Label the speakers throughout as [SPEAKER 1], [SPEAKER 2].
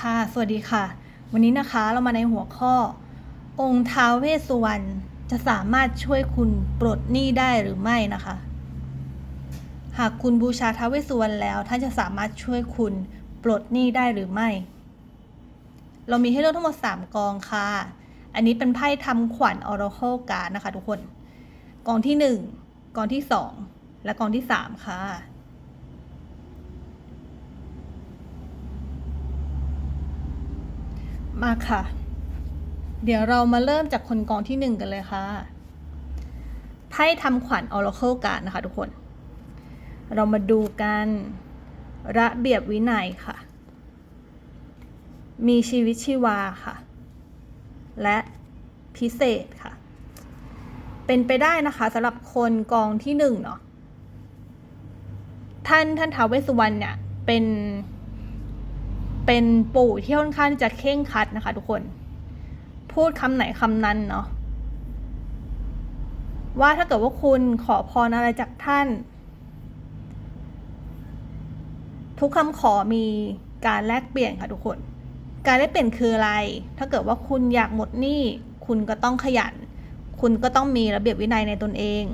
[SPEAKER 1] ค่ะ สวัสดีค่ะ วันนี้นะคะเรามาในหัวข้อ องค์ท้าวเวสสุวรรณจะสามารถช่วยคุณปลดหนี้ได้หรือไม่นะคะ หากคุณบูชาท้าวเวสสุวรรณแล้วท่านจะสามารถช่วยคุณปลดหนี้ได้หรือไม่ เรามีให้เลือกทั้งหมด 3 กองค่ะ อันนี้เป็นไพ่ทำขวัญ Oracle การนะคะ ทุกคน กองที่ 1 กองที่ 2 และกองที่ 3 ค่ะ มาค่ะ เดี๋ยวเรามาเริ่มจากคนกองที่หนึ่งกันเลยค่ะ ไพ่ทำขวัญ Oracle การ์นะคะทุกคน เรามาดูกันระเบียบวินัยค่ะ มีชีวิตชีวาค่ะ และพิเศษค่ะ เป็นไปได้นะคะสำหรับคนกองที่หนึ่งเนาะ ท่านท่านท้าวเวสสุวรรณเนี่ยเป็น เป็นปู่ที่ค่อนข้างจะเข่งคัดนะคะ ทุกคน พูดคำไหนคำนั้นเนาะว่าถ้าเกิดว่าคุณขอพรอะไรจากท่าน ทุกคำขอมีการแลกเปลี่ยนค่ะทุกคน การแลกเปลี่ยนคืออะไร ถ้าเกิดว่าคุณอยากหมดหนี้คุณก็ต้องขยัน คุณก็ต้องมีระเบียบวินัยในตนเอง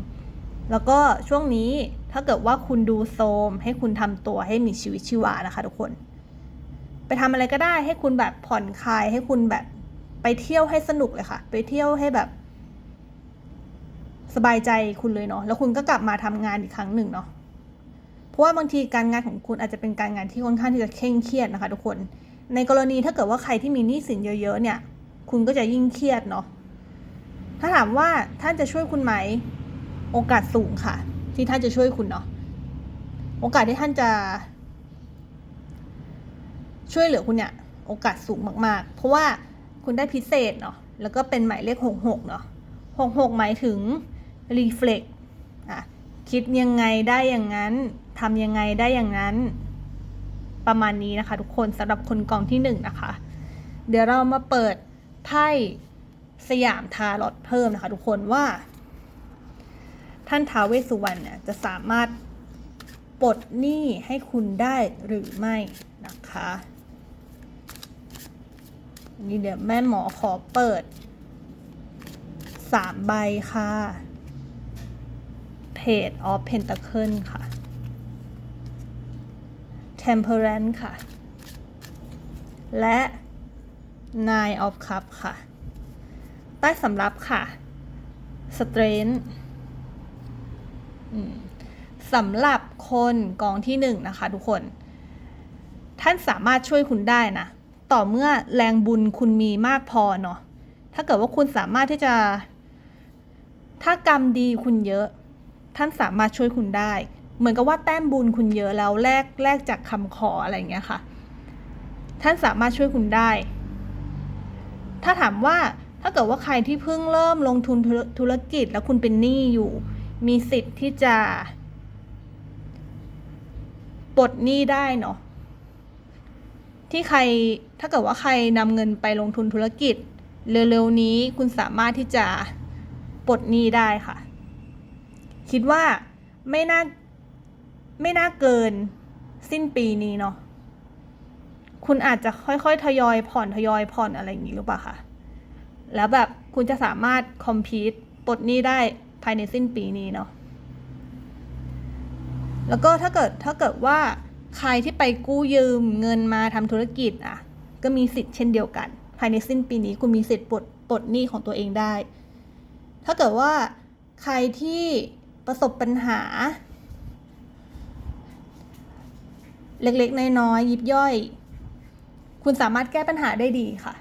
[SPEAKER 1] แล้วก็ช่วงนี้ถ้าเกิดว่าคุณดูโทรมให้คุณทำตัวให้มีชีวิตชีวานะคะทุกคน ไปทำอะไรก็ได้ให้คุณแบบผ่อนคลายให้คุณแบบไปเที่ยวให้สนุกเลยค่ะ ไปเที่ยวให้แบบ สบายใจคุณเลยเนาะแล้วคุณก็กลับมาทำงานอีกครั้งหนึ่งเนาะเพราะว่าบางทีการงานของคุณอาจจะเป็นการงานที่ค่อนข้างที่จะเคร่งเครียดนะคะ ทุกคน ในกรณีถ้าเกิดว่าใครที่มีหนี้สินเยอะๆเนี่ย คุณก็จะยิ่งเครียดเนาะถ้าถามว่าท่านจะช่วยคุณไหมโอกาสสูงค่ะ ที่ท่านจะช่วยคุณเนาะโอกาสที่ท่านจะ ช่วยเหลือคุณเนี่ยโอกาสสูงมาก ๆ เพราะว่าคุณได้พิเศษเนาะแล้วก็เป็นหมายเลขหกหกเนาะหกหกหมายถึง reflect อะคิดยังไงได้อย่างนั้นทำยังไงได้อย่างนั้น ประมาณนี้นะคะ ทุกคนสำหรับคนกองที่หนึ่งนะคะ เดี๋ยวเรามาเปิดไพ่สยามทารอตเพิ่มนะคะ ทุกคนว่า ท่านท้าวเวสสุวรรณเนี่ยจะสามารถปลดหนี้ให้คุณได้หรือไม่นะคะ นี่เดี๋ยวแม่หมอขอเปิดสามใบค่ะ Page of Pentacle ค่ะ Temperance ค่ะ และ Nine of Cup ค่ะ ใต้สำรับค่ะ Strength สำหรับคนกองที่หนึ่งนะคะทุกคน ท่านสามารถช่วยคุณได้นะ ต่อเมื่อแรงบุญคุณมีมากพอเนาะถ้าเกิดว่าคุณสามารถที่จะ ถ้ากรรมดีคุณเยอะ ท่านสามารถช่วยคุณได้ เหมือนกับว่าแต้มบุญคุณเยอะแล้วแลกแลกจากคำขออะไรเงี้ยค่ะ ท่านสามารถช่วยคุณได้ ถ้าถามว่าถ้าเกิดว่าใครที่เพิ่งเริ่มลงทุนธุรกิจแล้วคุณเป็นหนี้อยู่ มีสิทธิ์ที่จะปลดหนี้ได้เนาะ ที่ใครถ้าเกิดว่าใครนำเงินไปลงทุนธุรกิจ เร็วๆนี้คุณสามารถที่จะปลดหนี้ได้ค่ะ คิดว่าไม่น่าไม่น่าเกินสิ้นปีนี้เนาะคุณอาจจะค่อยๆ ทยอยผ่อนทยอยผ่อนอะไรอย่างนี้หรือเปล่าคะแล้วแบบคุณจะสามารถคอมพิวปลดหนี้ได้ภายในสิ้นปีนี้เนาะแล้วก็ถ้าเกิดถ้าเกิดว่า ใครที่ไปกู้ยืมเงินมาทำธุรกิจอะ ก็มีสิทธิ์เช่นเดียวกัน ภายในสิ้นปีนี้คุณมีสิทธิ์ปลดปลดหนี้ของตัวเองได้ ถ้าเกิดว่าใครที่ประสบปัญหา เล็กๆ น้อยๆยิบย่อย คุณสามารถแก้ปัญหาได้ดีค่ะ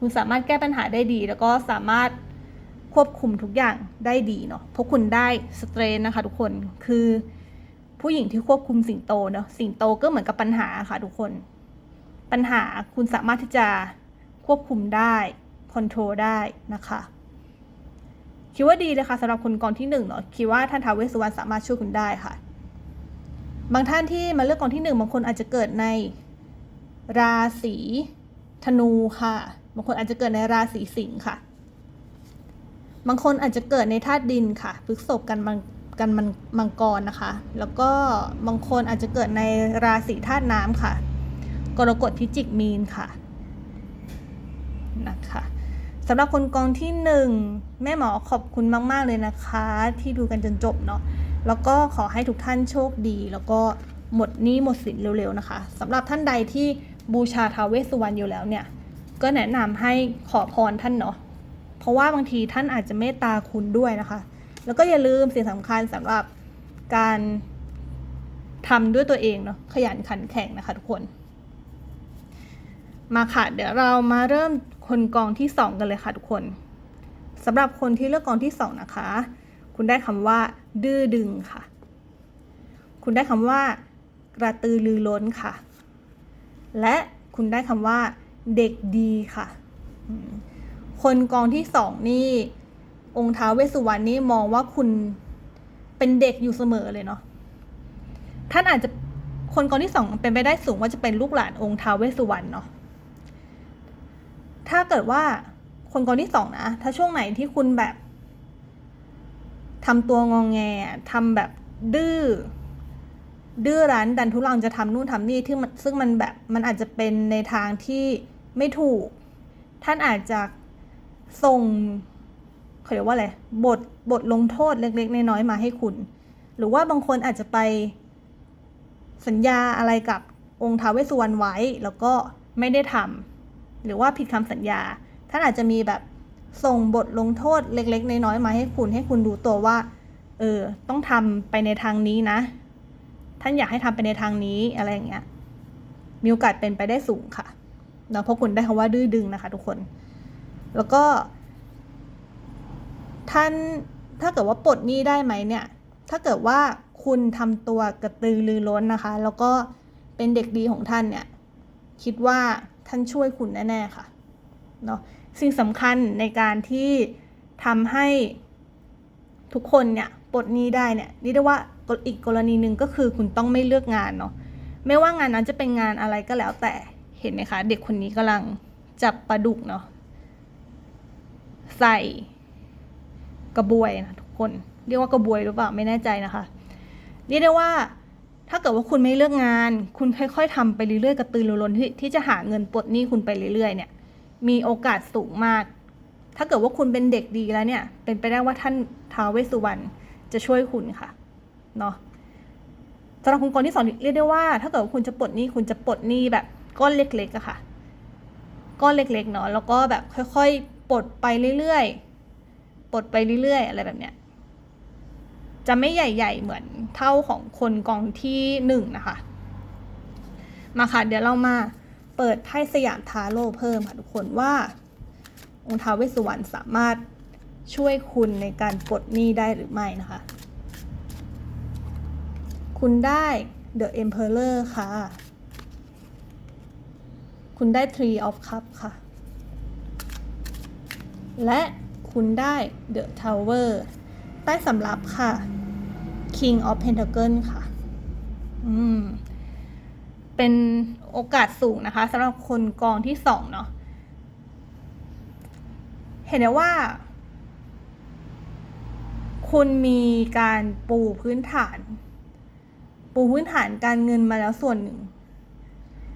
[SPEAKER 1] คุณสามารถแก้ปัญหาได้ดี แล้วก็สามารถควบคุมทุกอย่างได้ดีเนาะเพราะคุณได้สเตรนนะคะทุกคนคือ ผู้หญิงที่ควบคุมสิงโตเนาะสิงโตก็เหมือนกับปัญหาค่ะทุกคน ปัญหาคุณสามารถที่จะควบคุมได้คอนโทรลได้นะคะคิดว่าดีเลยค่ะสำหรับคนกองที่หนึ่งเนาะคิดว่าท่านท้าวเวสสุวรรณสามารถช่วยคุณได้ค่ะ บางท่านที่มาเลือกกองที่หนึ่งบางคนอาจจะเกิดในราศีธนูค่ะ บางคนอาจจะเกิดในราศีสิงค์ค่ะ บางคนอาจจะเกิดในธาตุดินค่ะพฤษภกันมัง กันมันมังกรนะคะ แล้วก็บางคนอาจจะเกิดในราศีธาตุน้ำค่ะ กรกฎพิจิกมีนค่ะนะคะสำหรับคนกองที่หนึ่งแม่หมอขอบคุณมาก ๆ เลยนะคะ ที่ดูกันจนจบเนาะแล้วก็ขอให้ทุกท่านโชคดี แล้วก็หมดหนี้หมดสินเร็ว ๆ นะคะสำหรับท่านใดที่บูชาท้าวเวสสุวรรณอยู่แล้วเนี่ย ก็แนะนำให้ขอพรท่านเนาะเพราะว่าบางทีท่านอาจจะเมตตาคุณด้วยนะคะ แล้วก็อย่าลืมสิ่งสำคัญสำหรับการทำด้วยตัวเองเนาะขยันขันแข็งนะคะทุกคน มาค่ะ เดี๋ยวเรามาเริ่มคนกองที่สองกันเลยค่ะทุกคนสำหรับคนที่เลือกกองที่สองนะคะ คุณได้คำว่า ดื้อดึงค่ะ คุณได้คำว่า กระตือรือร้นค่ะ และคุณได้คำว่า เด็กดีค่ะ คนกองที่สองนี่ องค์ท้าวเวสุวรรณนี่มองว่าคุณเป็นเด็กอยู่เสมอเลยเนาะท่านอาจจะคนกองที่สองเป็นไปได้สูงว่าจะเป็นลูกหลานองค์ท้าวเวสสุวรรณเนาะถ้าเกิดว่าคนกองที่สองนะถ้าช่วงไหนที่คุณแบบทำตัวงองแงทำแบบดื้อดื้อรั้นดันทุลังจะทำนู่นทำนี่ที่มันซึ่งมันแบบมันอาจจะเป็นในทางที่ไม่ถูก ท่านอาจจะส่ง เขาเรียกว่าอะไรบทบทลงโทษเล็ก ๆ น้อยๆมาให้คุณ หรือว่าบางคนอาจจะไปสัญญาอะไรกับองค์ท้าวเวสสุวรรณไว้แล้วก็ไม่ได้ทำหรือว่าผิดคำสัญญา ท่านอาจจะมีแบบส่งบทลงโทษเล็ก ๆ น้อยๆมาให้คุณให้คุณดูตัวว่า เออ ต้องทำไปในทางนี้นะ ท่านอยากให้ทำไปในทางนี้อะไรอย่างเงี้ย มีโอกาสเป็นไปได้สูงค่ะเนาะเพราะคุณได้คำว่าดื้อดึงนะคะ ทุกคน แล้วก็ ท่านถ้าเกิดว่าปลดหนี้ได้ไหมเนี่ย ถ้าเกิดว่าคุณทำตัวกระตือรือร้นนะคะ แล้วก็เป็นเด็กดีของท่านเนี่ย คิดว่าท่านช่วยคุณแน่ๆค่ะเนาะสิ่งสำคัญในการที่ทำให้ทุกคนเนี่ยปลดหนี้ได้เนี่ยนี่ได้ว่าอีกกรณีหนึ่งก็คือคุณต้องไม่เลือกงานเนาะไม่ว่างานนั้นจะเป็นงานอะไรก็แล้วแต่เห็นไหมคะ เด็กคนนี้กำลังจับปลาดุกเนาะใส่ กระบวยนะทุกคน เรียกว่ากระบวยหรือเปล่าไม่แน่ใจนะคะ เรียกได้ว่าถ้าเกิดว่าคุณไม่เลือกงาน คุณค่อยๆทำไปเรื่อยๆกระตือรือร้นที่ที่จะหาเงินปลดหนี้คุณไปเรื่อยๆ เนี่ย มีโอกาสสูงมาก ถ้าเกิดว่าคุณเป็นเด็กดีแล้วเนี่ย เป็นไปได้ว่าท่านท้าวเวสสุวรรณจะช่วยคุณค่ะเนาะสำหรับคุณกรที่สองเรียกได้ว่า ถ้าเกิดว่าคุณจะปลดหนี้คุณจะปลดหนี้แบบก้อนเล็กๆอะค่ะ ก้อนเล็กๆเนาะแล้วก็แบบค่อย ๆ ปลดไปเรื่อยๆ ปลดไปเรื่อยๆ อะไรแบบเนี้ยจะไม่ใหญ่ ๆ เหมือนเท่าของคนกองที่หนึ่งนะคะ มาค่ะ เดี๋ยวเรามาเปิดไพ่สยามทาโร่เพิ่มค่ะทุกคนว่า องค์ท้าวเวสสุวรรณสามารถช่วยคุณในการปลดหนี้ได้หรือไม่นะคะ คุณได้ The Emperor ค่ะ คุณได้ Three of Cups ค่ะ และ คุณได้ The Tower ใต้สำรับค่ะ King of Pentacle ค่ะ อืม เป็นโอกาสสูงนะคะสำหรับคนกองที่สองเนาะ เห็นได้ว่า คุณมีการปูพื้นฐาน ปูพื้นฐานการเงินมาแล้วส่วนหนึ่ง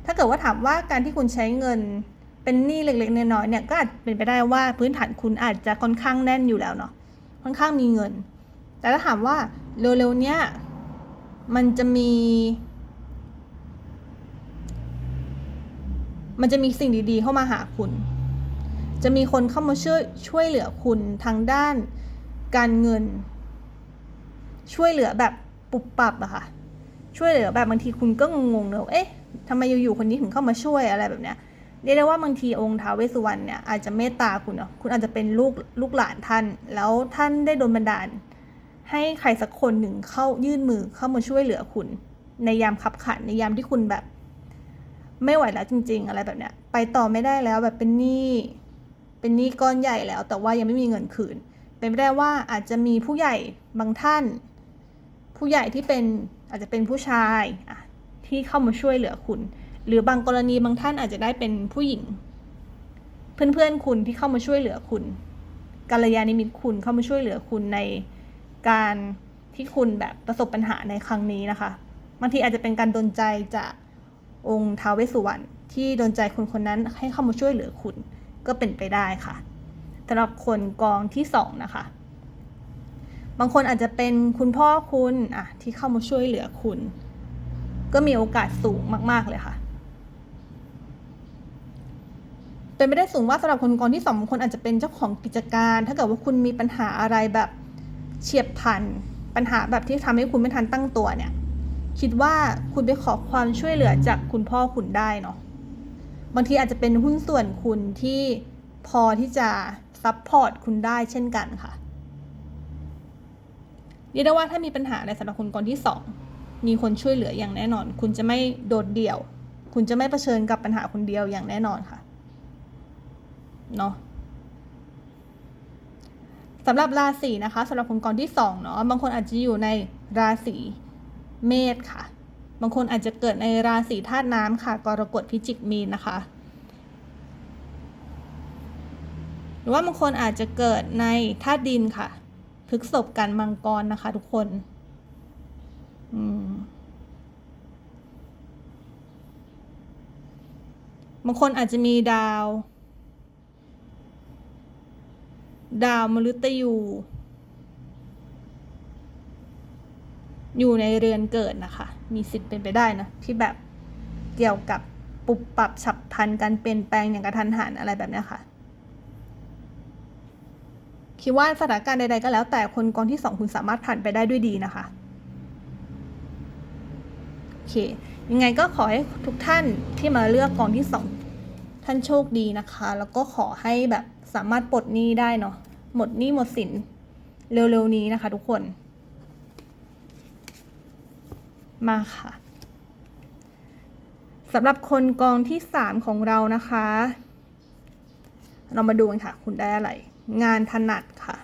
[SPEAKER 1] ถ้าเกิดว่าถามว่าการที่คุณใช้เงิน เป็นหนี้เล็กๆน้อยๆเนี่ยก็อาจเป็นไปได้ว่าพื้นฐานคุณอาจจะค่อนข้างแน่นอยู่แล้วเนาะค่อนข้างมีเงิน แต่ถ้าถามว่าเร็วๆเนี้ยมันจะมี มันจะมีสิ่งดีๆเข้ามาหาคุณ จะมีคนเข้ามาช่วยช่วยเหลือคุณทางด้านการเงิน ช่วยเหลือแบบปุบปับอะค่ะช่วยเหลือแบบบางทีคุณก็งงๆเนอะเอ๊ะทำไมอยู่ๆคนนี้ถึงเข้ามาช่วยอะไรแบบเนี้ย เรียกได้ว่าบางทีองค์ท้าวเวสสุวรรณเนี่ยอาจจะเมตตาคุณเนาะคุณอาจจะเป็นลูกลูกหลานท่าน แล้วท่านได้โดนบันดาล ให้ใครสักคนหนึ่งเข้ายื่นมือเข้ามาช่วยเหลือคุณ ในยามขับขันในยามที่คุณแบบ ไม่ไหวแล้วจริง ๆ อะไรแบบเนี้ย ไปต่อไม่ได้แล้วแบบเป็นหนี้เป็นหนี้ก้อนใหญ่แล้ว แต่ว่ายังไม่มีเงินคืน เป็นไปได้ว่าอาจจะมีผู้ใหญ่บางท่าน ผู้ใหญ่ที่เป็นอาจจะเป็นผู้ชายที่เข้ามาช่วยเหลือคุณ หรือบางกรณีบางท่านอาจจะได้เป็นผู้หญิง เพื่อนๆคุณที่เข้ามาช่วยเหลือคุณกัลยาณมิตรคุณเข้ามาช่วยเหลือคุณในการที่คุณแบบประสบปัญหาในครั้งนี้นะคะบางทีอาจจะเป็นการดนใจจากองค์ท้าวเวสสุวรรณที่โดนใจคนคนนั้นให้เข้ามาช่วยเหลือคุณก็เป็นไปได้ค่ะสำหรับคนกองที่สองนะคะ บางคนอาจจะเป็นคุณพ่อคุณอะที่เข้ามาช่วยเหลือคุณ ก็มีโอกาสสูงมาก ๆ เลยค่ะ เป็นไปได้สูงว่าสำหรับคนกองที่สองคนอาจจะเป็นเจ้าของกิจการ ถ้าเกิดว่าคุณมีปัญหาอะไรแบบเฉียบพลัน ปัญหาแบบที่ทำให้คุณไม่ทันตั้งตัวเนี่ย คิดว่าคุณไปขอความช่วยเหลือจากคุณพ่อคุณได้เนาะบางทีอาจจะเป็นหุ้นส่วนคุณที่พอที่จะซัพพอร์ตคุณได้เช่นกันค่ะเรียกได้ว่าถ้ามีปัญหาในสำหรับคนกองที่สองมีคนช่วยเหลืออย่างแน่นอน คุณจะไม่โดดเดี่ยว คุณจะไม่เผชิญกับปัญหาคนเดียวอย่างแน่นอนค่ะ เนาะสำหรับราศีนะคะสำหรับคนกองที่สองเนาะบางคนอาจจะอยู่ในราศีเมษค่ะ บางคนอาจจะเกิดในราศีธาตุน้ำค่ะกรกฎพิจิกมีนนะคะ หรือว่าบางคนอาจจะเกิดในธาตุดินค่ะพฤกษบกันมังกรนะคะ ทุกคนอืมบางคนอาจจะมีดาว ดาวมฤตยู อยู่ในเรือนเกิดนะคะ มีสิทธิ์เป็นไปได้นะที่แบบเกี่ยวกับปุบปรับฉับพลันการเปลี่ยนแปลงอย่างกระทันหันอะไรแบบนี้ค่ะ คิดว่าสถานการณ์ใดๆก็แล้วแต่คนกองที่สองคุณสามารถผ่านไปได้ด้วยดีนะคะโอเค ยังไงก็ขอให้ทุกท่านที่มาเลือกกองที่สองท่านโชคดีนะคะ แล้วก็ขอให้แบบ สามารถปลดหนี้ได้เนาะหมดหนี้หมดสินเร็วๆนี้นะคะ ทุกคน มาค่ะสำหรับคนกองที่สามของเรานะคะ เรามาดูกันค่ะ คุณได้อะไร งานถนัดค่ะ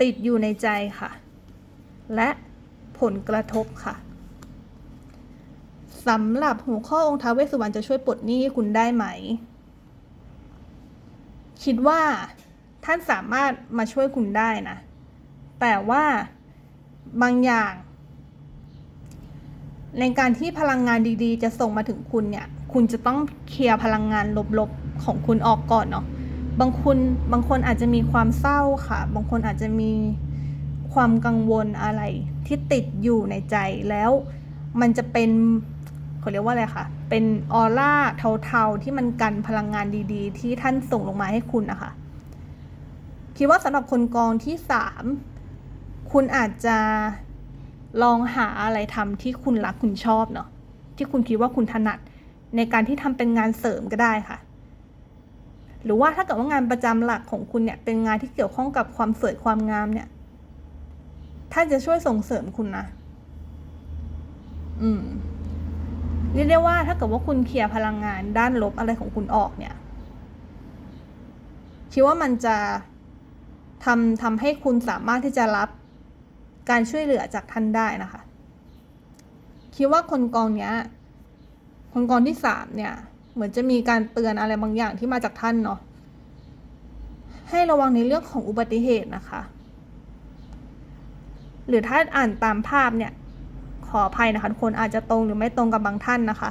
[SPEAKER 1] ติดอยู่ในใจค่ะ และผลกระทบค่ะสำหรับหัวข้อองค์ท้าเวสสุวรรณจะช่วยปลดหนี้คุณได้ไหม คิดว่าท่านสามารถมาช่วยคุณได้นะ แต่ว่าบางอย่าง ในการที่พลังงานดีๆ จะส่งมาถึงคุณเนี่ย คุณจะต้องเคลียร์พลังงานลบๆของคุณออกก่อนเนาะบางคนบางคนอาจจะมีความเศร้าค่ะ บางคนอาจจะมีความกังวลอะไรที่ติดอยู่ในใจแล้วมันจะเป็นเขาเรียกว่าอะไรคะ เป็นออร่าเทาๆที่มันกันพลังงานดีๆ ที่ท่านส่งลงมาให้คุณนะคะคิดว่าสำหรับคนกองที่สามคุณอาจจะลองหาอะไรทำที่คุณรักคุณชอบเนาะที่คุณคิดว่าคุณถนัดในการที่ทำเป็นงานเสริมก็ได้ค่ะ หรือว่าถ้าเกิดว่างานประจำหลักของคุณเนี่ยเป็นงานที่เกี่ยวข้องกับความสวยความงามเนี่ยท่านจะช่วยส่งเสริมคุณนะ อืม เรียกได้ว่าถ้าเกิดว่าคุณเคลียร์พลังงานด้านลบอะไรของคุณออกเนี่ยคิดว่ามันจะทำทำให้คุณสามารถที่จะรับการช่วยเหลือจากท่านได้นะคะ คิดว่าคนกองเนี้ย คนกองที่สามเนี่ย เหมือนจะมีการเตือนอะไรบางอย่างที่มาจากท่านเนาะให้ระวังในเรื่องของอุบัติเหตุนะคะ หรือถ้าอ่านตามภาพเนี่ย ขออภัยนะคะทุกคนอาจจะตรงหรือไม่ตรงกับบางท่านนะคะ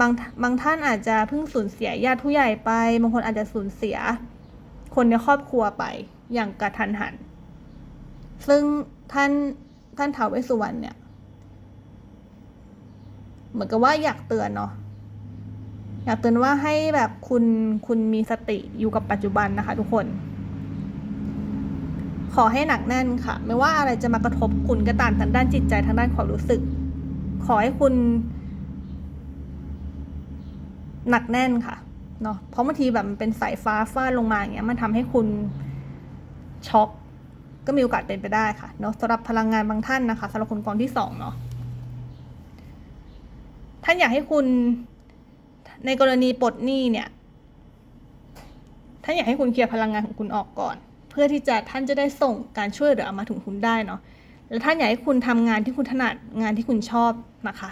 [SPEAKER 1] บางบางท่านอาจจะเพิ่งสูญเสียญาติผู้ใหญ่ไป บางคนอาจจะสูญเสีย คนในครอบครัวไปอย่างกระทันหัน ซึ่งท่านท่านท้าวเวสุวรรณเนี่ย เหมือนกับว่าอยากเตือนเนาะอยากเตือนว่าให้แบบคุณคุณมีสติอยู่กับปัจจุบันนะคะ ทุกคน ขอให้หนักแน่นค่ะ ไม่ว่าอะไรจะมากระทบคุณก็ตามทางด้านจิตใจทางด้านความรู้สึก ขอให้คุณ หนักแน่นค่ะเนาะเพราะบางทีแบบมันเป็นสายฟ้าฟาดลงมาอย่างเงี้ยมันทำให้คุณช็อกก็มีโอกาสเป็นไปได้ค่ะเนาะสำหรับพลังงานบางท่านนะคะสำหรับคนกองที่สองเนาะท่านอยากให้คุณในกรณีปลดหนี้เนี่ยท่านอยากให้คุณเคลียร์พลังงานของคุณออกก่อน เพื่อที่จะท่านจะได้ส่งการช่วยเหลือมาถึงคุณได้เนาะและท่านอยากให้คุณทำงานที่คุณถนัดงานที่คุณชอบนะคะ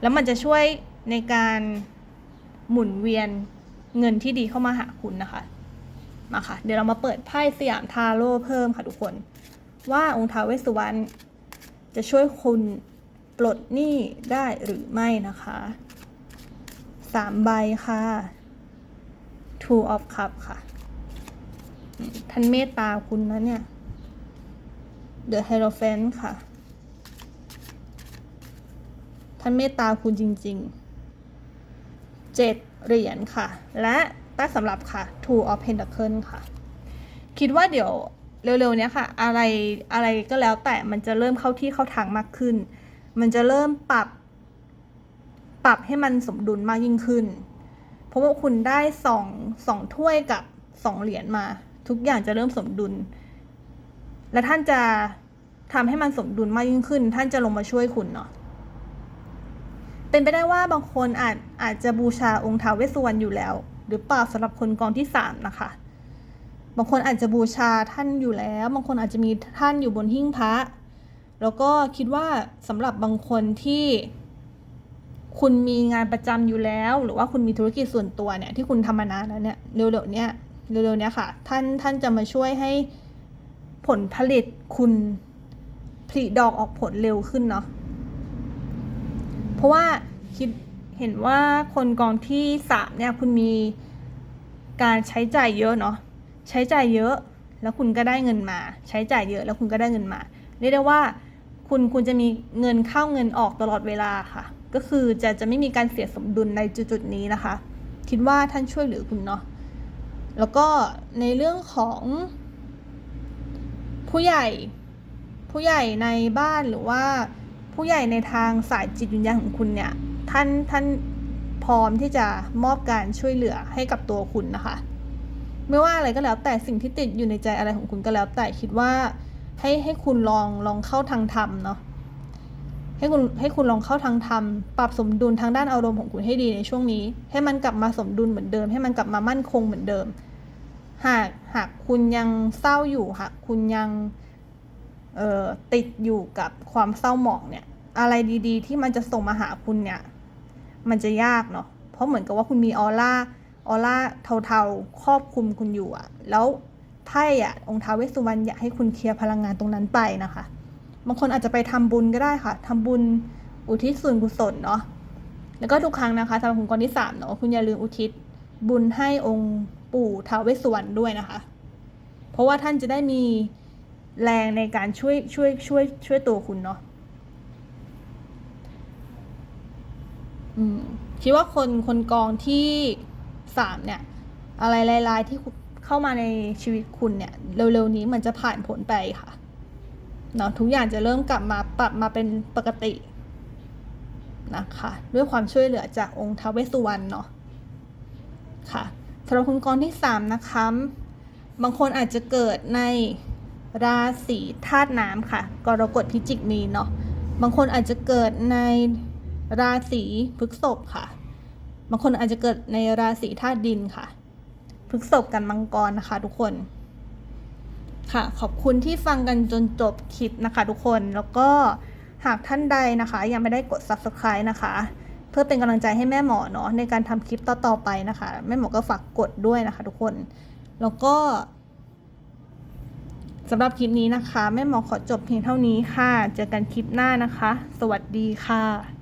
[SPEAKER 1] แล้วมันจะช่วยในการหมุนเวียนเงินที่ดีเข้ามาหาคุณนะคะมาค่ะเดี๋ยวเรามาเปิดไพ่สยามทาโร่เพิ่มค่ะทุกคน ว่าองค์ท้าวเวสสุวรรณจะช่วยคุณปลดหนี้ได้หรือไม่นะคะสามใบค่ะ two of cup ค่ะ ท่านเมตตาคุณนะเนี่ย the hierophant ค่ะ ท่านเมตตาคุณจริงๆเจ็ดเหรียญค่ะ และใต้สำหรับค่ะ two of pentacle ค่ะ คิดว่าเดี๋ยวเร็วๆเนี้ยค่ะ อะไรอะไรก็แล้วแต่มันจะเริ่มเข้าที่เข้าทางมากขึ้น มันจะเริ่มปรับ ปรับให้มันสมดุลมากยิ่งขึ้น เพราะว่าคุณได้สองสองถ้วยกับสองเหรียญมา ทุกอย่างจะเริ่มสมดุล และท่านจะทำให้มันสมดุลมากยิ่งขึ้น ท่านจะลงมาช่วยคุณเนาะเป็นไปได้ว่าบางคนอาจอาจจะบูชาองค์ท้าวเวสสุวรรณอยู่แล้ว หรือเปล่าสำหรับคนกองที่สามนะคะ บางคนอาจจะบูชาท่านอยู่แล้ว บางคนอาจจะมีท่านอยู่บนหิ้งพระแล้วก็คิดว่าสำหรับบางคนที่ คุณมีงานประจำอยู่แล้ว หรือว่าคุณมีธุรกิจส่วนตัวเนี่ยที่คุณทำมานานแล้วเนี่ยเร็วๆเนี้ยเร็วๆเนี้ยค่ะ ท่านท่านจะมาช่วยให้ผลผลิตคุณผลิดอกออกผลเร็วขึ้นเนาะเพราะว่าคิดเห็นว่าคนกองที่สามเนี่ยคุณมีการใช้จ่ายเยอะเนาะใช้จ่ายเยอะแล้วคุณก็ได้เงินมา ใช้จ่ายเยอะแล้วคุณก็ได้เงินมาเรียกได้ว่าคุณคุณจะมีเงินเข้าเงินออกตลอดเวลาค่ะ ก็คือจะจะไม่มีการเสียสมดุลในจุดๆนี้นะคะ คิดว่าท่านช่วยเหลือคุณเนาะแล้วก็ในเรื่องของผู้ใหญ่ผู้ใหญ่ในบ้านหรือว่าผู้ใหญ่ในทางสายจิตวิญญาณของคุณเนี่ยท่านท่านพร้อมที่จะมอบการช่วยเหลือให้กับตัวคุณนะคะ ไม่ว่าอะไรก็แล้วแต่สิ่งที่ติดอยู่ในใจอะไรของคุณก็แล้วแต่คิดว่าให้ให้คุณลองลองเข้าทางธรรมเนาะ ให้คุณให้คุณลองเข้าทางธรรมปรับสมดุลทางด้านอารมณ์ของคุณให้ดีในช่วงนี้ ให้มันกลับมาสมดุลเหมือนเดิม ให้มันกลับมามั่นคงเหมือนเดิม หากหากคุณยังเศร้าอยู่หากคุณยังติดอยู่กับความเศร้าหมองเนี่ย อะไรดีๆ ที่มันจะส่งมาหาคุณเนี่ย มันจะยากเนาะเพราะเหมือนกับว่าคุณมีออร่าออร่าเทาๆครอบคลุมคุณอยู่อะแล้วไพ่อะองค์ท้าวเวสสุวรรณอยากให้คุณเคลียร์พลังงานตรงนั้นไปนะคะ บางคนอาจจะไปทำบุญก็ได้ค่ะทำบุญอุทิศส่วนกุศลเนาะแล้วก็ทุกครั้งนะคะสำหรับคุณกรที่สามเนาะคุณอย่าลืมอุทิศบุญให้องค์ปู่ท้าวเวสสุวรรณด้วยนะคะ เพราะว่าท่านจะได้มีแรงในการช่วยช่วยช่วยช่วยตัวคุณเนาะคิดว่าคนคนกองที่สามเนี่ย อะไรลายๆที่เข้ามาในชีวิตคุณเนี่ย เร็วๆนี้มันจะผ่านผลไปค่ะ เนาะทุกอย่างจะเริ่มกลับมาปรับมาเป็นปกตินะคะด้วยความช่วยเหลือจากองค์ทาวเวสุวรรณเนาะค่ะสำหรับคุณกองที่สามนะคะ บางคนอาจจะเกิดในราศีธาตุน้ำค่ะกรกฎพิจิกมีนเนาะบางคนอาจจะเกิดในราศีพฤกษภค่ะ บางคนอาจจะเกิดในราศีธาตุดินค่ะพฤกษภกันมังกรนะคะทุกคน ค่ะ ขอบคุณที่ฟังกันจนจบคลิปนะคะทุกคน แล้วก็หากท่านใดนะคะ ยังไม่ได้กด subscribe นะคะ เพื่อเป็นกำลังใจให้แม่หมอเนาะในการทำคลิปต่อๆไปนะคะ แม่หมอก็ฝากกดด้วยนะคะ ทุกคน แล้วก็สำหรับคลิปนี้นะคะ แม่หมอขอจบเพียงเท่านี้ค่ะ เจอกันคลิปหน้านะคะ สวัสดีค่ะ